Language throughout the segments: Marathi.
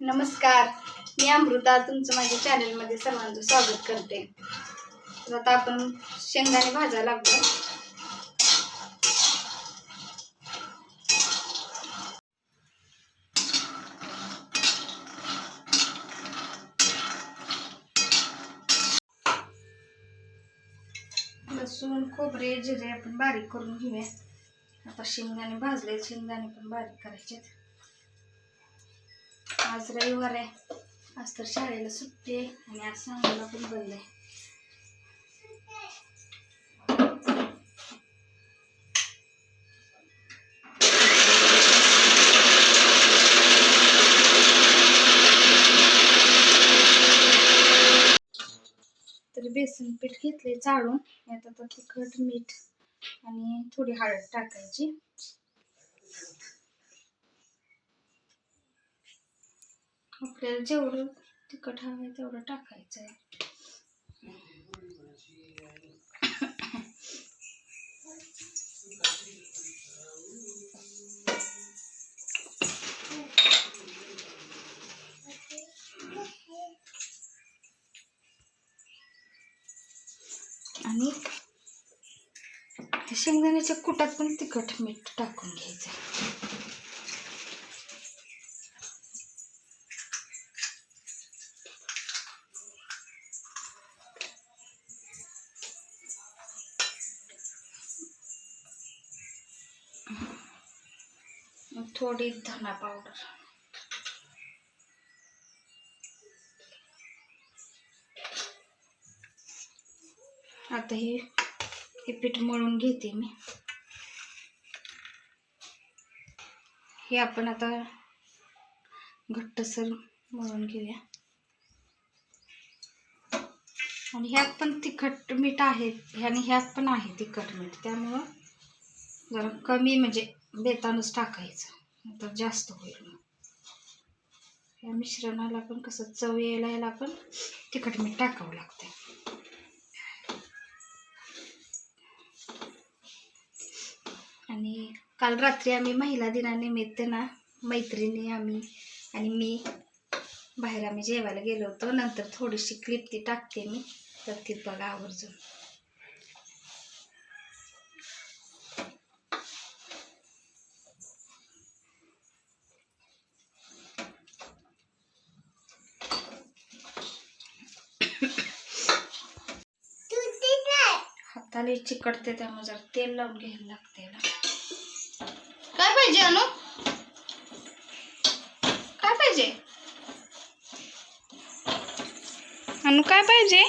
नमस्कार. मी अमृता तुमचं माझ्या चॅनलमध्ये सर्वांचं स्वागत करते. तर आता आपण शेंगदाणे भाजायला लागतो लसूण खोबरे जिरे आपण बारीक करून घेऊया. आता शेंगदाणे भाजले शेंगदाणे पण बारीक करायचे आज रविवार आहे. आज तर शाळेला सुट्टी आहे आणि आज सांगायला पण बंद आहे. तर बेसन पीठ घेतले चाळून. यात आता तिखट मीठ आणि थोडी हळद टाकायची. आपल्याला जेवढं तिखट हवं आहे तेवढं टाकायचं आहे आणि शेंगदाण्याच्या कुटात पण तिखट मीठ टाकून घ्यायचं थोडी धना पावडर. आता हे हे पीठ मळून घेते मी. हे आपण आता घट्टसर मळून घेऊया. आणि ह्यात पण तिखट मीठ आहे आणि ह्यात पण आहे तिखट मीठ त्यामुळं जरा कमी म्हणजे बेतानच टाकायचं. तर जास्त होईल मग. या मिश्रणाला पण कसं चव यायला यायला पण तिखट मीठ टाकावं लागतं आणि काल रात्री आम्ही महिला दिनानिमित्त ना मैत्रिणी आम्ही आणि मी बाहेर आम्ही जेवायला गेलो होतो. नंतर थोडीशी क्लिप ती टाकते मी. तर ती बघा आवर्जून. हाताला चिकटते त्यामुळे जरा तेल लावून घ्यायला लागते याला काय पाहिजे अनु? काय पाहिजे? अनु काय पाहिजे?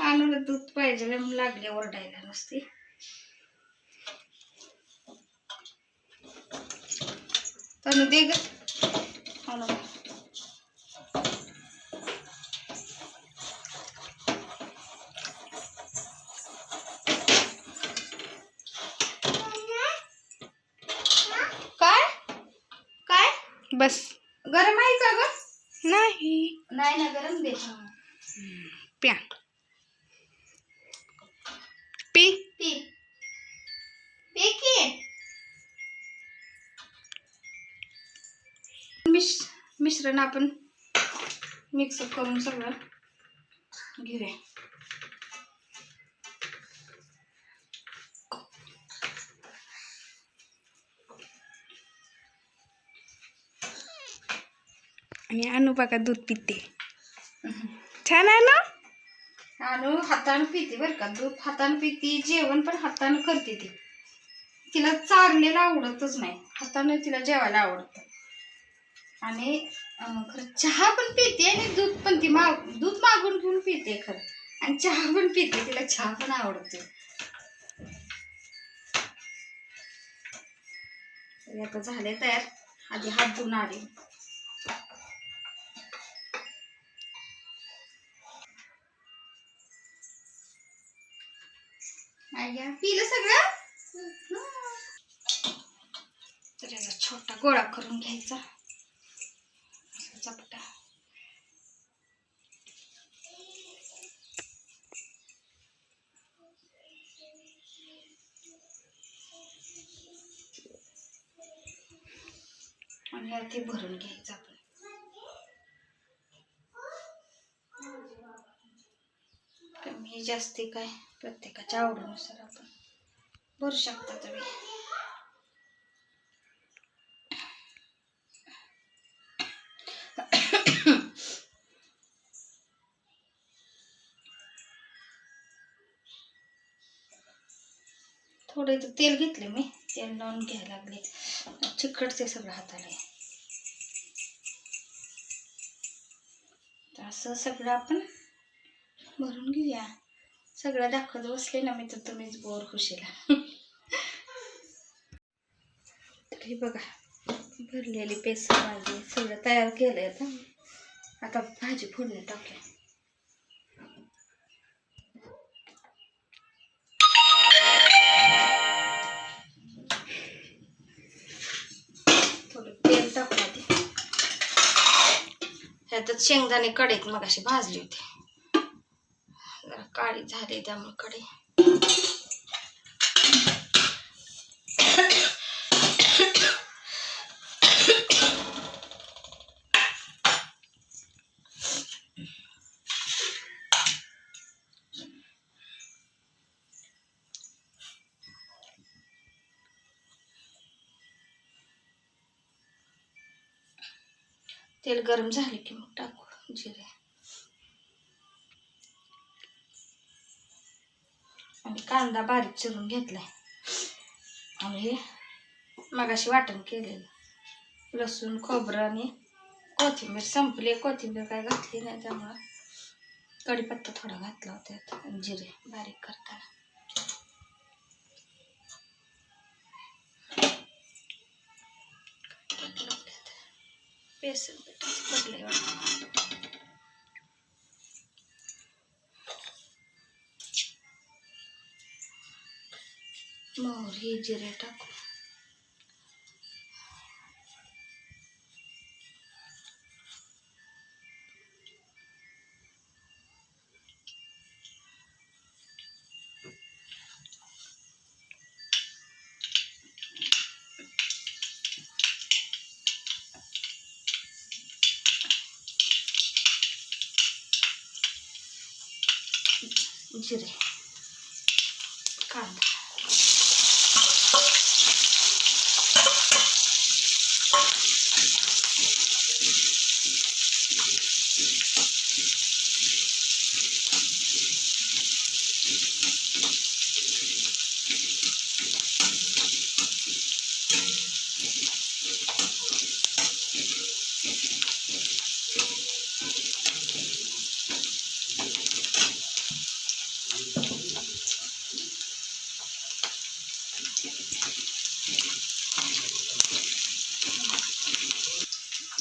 अनुला दूध पाहिजे लागले ओरडायला नसते. तनु दे ग. मिश मिश्रण आपण मिक्सअप करून सगळं घेऊया. आणि अनु बघा दूध पिते. छान आहे ना? अनु हातानं पिते बरं का. दूध हातानं पिते जेवण पण हातानं करते ती. तिला चारलेलं आवडतच नाही. हातानं तिला जेवायला आवडतं. आणि खरं चहा पण पिते आणि दूध पण ती माग दूध मागून घेऊन पिते खरं. आणि चहा पण पिते तिला चहा पण आवडते. आता झाले तयार. आधी हात धुवून आले पिलं सगळं? तर याचा छोटा गोळा करून घ्यायचा. कमी जास्ती काय प्रत्येकाच्या आवडीनुसार आपण भरू शकता तुम्ही. थोडं इथं तेल घेतले मी. तेल लावून घ्यायला लागले. चिकटते सगळं हाताला असं सगळं आपण भरून घेऊया. सगळं दाखवत बसले ना मी तर तुम्हीच बोर खुशीला. तरी बघा भरलेली पेस्ट भाजी सगळं तयार केलंय आता. आता भाजी फोडणी टाकूया थोडं तेल शेंगदाणे कढईत मग अशी भाजली होती. काळी झाली त्यामुळे कढई तेल गरम झाले की मग टाकू जिरे. आणि कांदा बारीक चिरून घेतलाय. आणि हे मगाशी वाटण केलेलं. लसूण खोबरं आणि कोथिंबीर संपली. कोथिंबीर काय घातली नाही त्यामुळं. कढीपत्ता थोडा घातला होता त्यात जिरे बारीक करताना. बेसन पिठाचं पडलंय वाटतं. मोहरी जिरे टाकू. जिरे. कांदा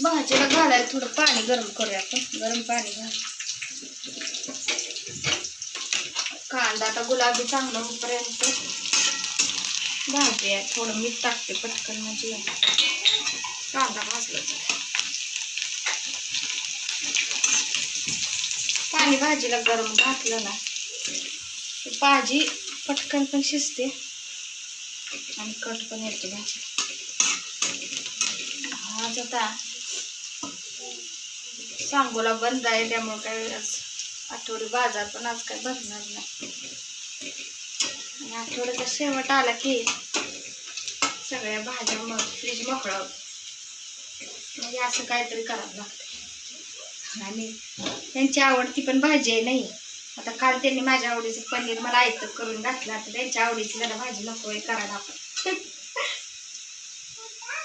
भाजीला घालायला थोडं पाणी गरम करूया आपण. गरम पाणी घाल कांदा आता गुलाबी चांगला होईपर्यंत भाजूया थोडं मीठ टाकते पटकन म्हणजे. कांदा भाजला पाणी भाजीला गरम घातलं ना भाजी पटकन पण शिजते आणि कट पण येते भाजी. आज आता सांगोला बंद आहे त्यामुळे काय आज आठवडी बाजार पण आज काय भरणार नाही. आणि आठवड्याचा शेवट आला की सगळ्या भाज्या मग फ्रीज मोकळा. म्हणजे असं काहीतरी करावं लागतं. आणि त्यांची आवडती पण भाजी आहे नाही. आता काल त्यांनी माझ्या आवडीचं पनीर मला आयतं करून घातलं आता त्यांच्या आवडीची जरा भाजी नको आहे करायला आपण.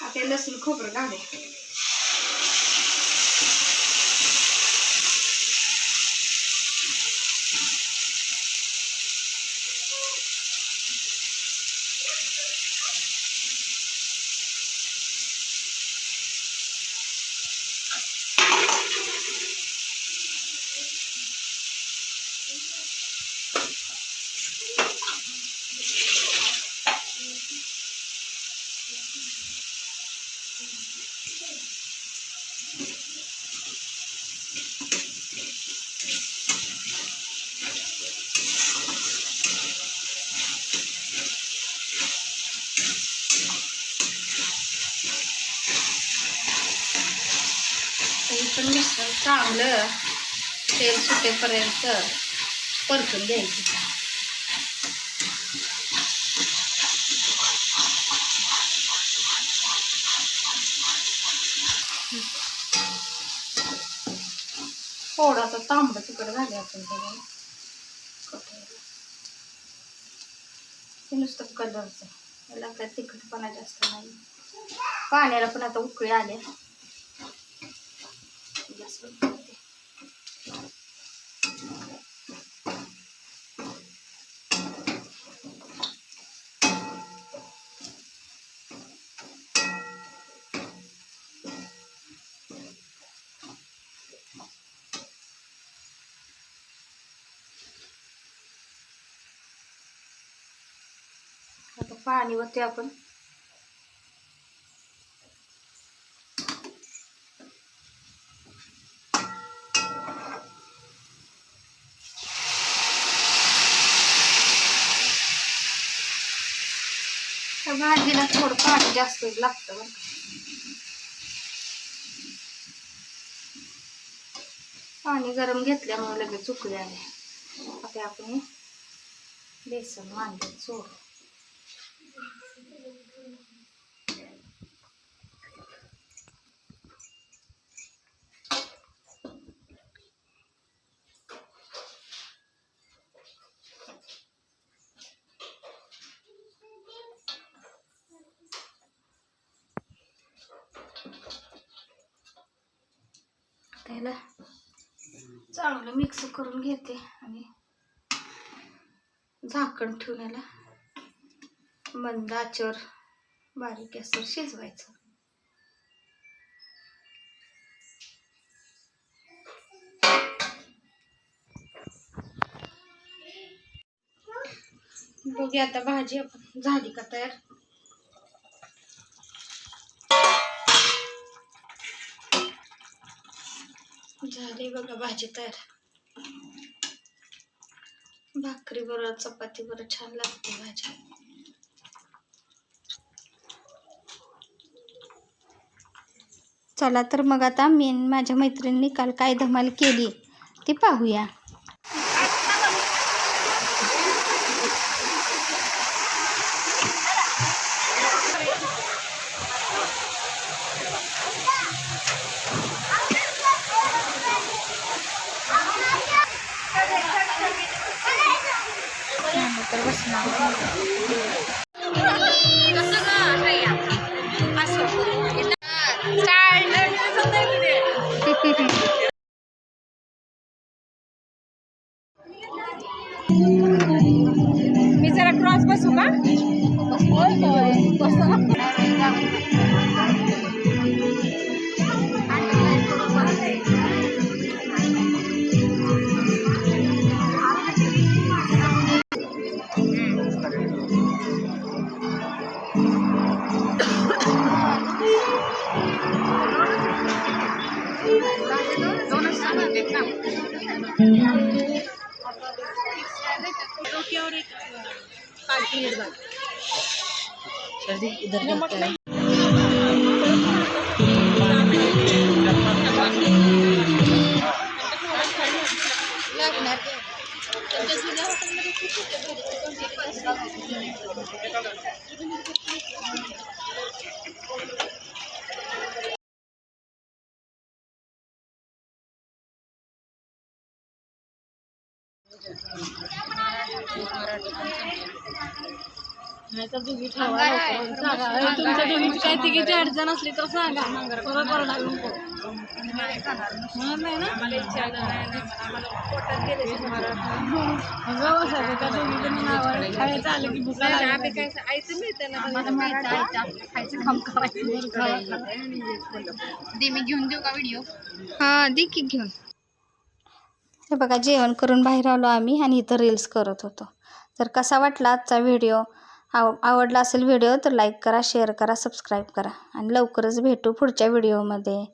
आता लसूण खोबरं घाले सुटेपर्यंत परतून घ्यायचं थोडासा तांबडं तिकडं झाले आपण त्याला कटोरीला. हे नुसतं कलरचं याला काय तिखटपणा जास्त नाही पाण्याला पण आता उकळी आले पाणी होते आपण. भाजीला थोडं पाणी जास्त लागतं बरं पाणी गरम घेतल्यामुळे लगेच उकळी आले. आता आपण बेसन मांडून सोडू. त्याला चांगलं मिक्स करून घेते आणि झाकण ठेवून याला. मंद आचर बारीक गॅसवर शिजवायचं. बघूया आता भाजी आपण झाली का तयार? झाली बघा भाजी तयार. भाकरी बरोबर चपाती बरोबर छान लागते भाजी. चला तर मग आता मी माझ्या मैत्रिणींनी काल काय धमाल केली ती पाहूया. Mas, mas, mas, जल्दी इधर करते हैं लागणार तुमच्या दोघीची काय तिघीची अडचण असली तर सांगा. परत ओरडायला नको. नाही ना? अगं बसायचं, त्या दोघीजणी नावावर खायचं आलं की भुका लागल्या. मी घेऊन देऊ का व्हिडिओ हा दे की घेऊन. हे बघा जेवण करून बाहेर आलो आम्ही आणि इथं रील्स करत होतो. तर कसा वाटला आजचा व्हिडिओ आव आवडला असेल व्हिडिओ तर लाईक करा शेअर करा सबस्क्राईब करा. आणि लवकरच भेटू पुढच्या व्हिडिओमध्ये.